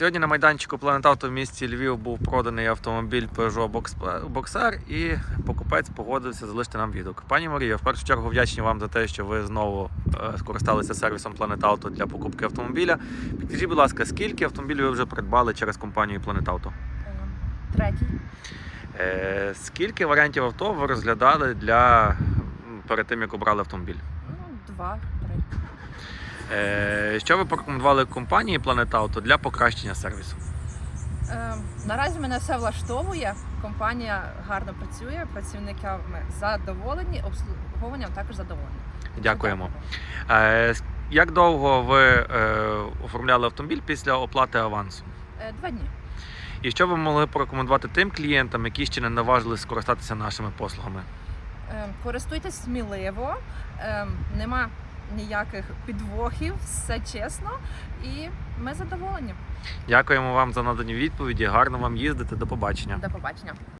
Сьогодні на майданчику Planet Auto в місті Львів був проданий автомобіль Peugeot Boxer і покупець погодився залишити нам відгук. Пані Марія, в першу чергу вдячні вам за те, що ви знову е, скористалися сервісом Planet Auto для покупки автомобіля. Підкажіть, будь ласка, скільки автомобілів ви вже придбали через компанію Planet Auto? Ем, Третій. Е, скільки варіантів авто ви розглядали для перед тим, як обрали автомобіль? Ну, два, три. Е, що ви порекомендували компанії Planet Auto для покращення сервісу? Ем, Наразі мене все влаштовує. Компанія гарно працює, працівниками задоволені, обслуговуванням також задоволені. Дякуємо. Е, Як довго ви е, оформляли автомобіль після оплати авансу? Е, Два дні. І що ви могли порекомендувати тим клієнтам, які ще не наважились скористатися нашими послугами? Ем, Користуйтесь сміливо, ем, нема ніяких підвохів, все чесно, і ми задоволені. Дякуємо вам за надані відповіді. Гарно вам їздити. До побачення. До побачення.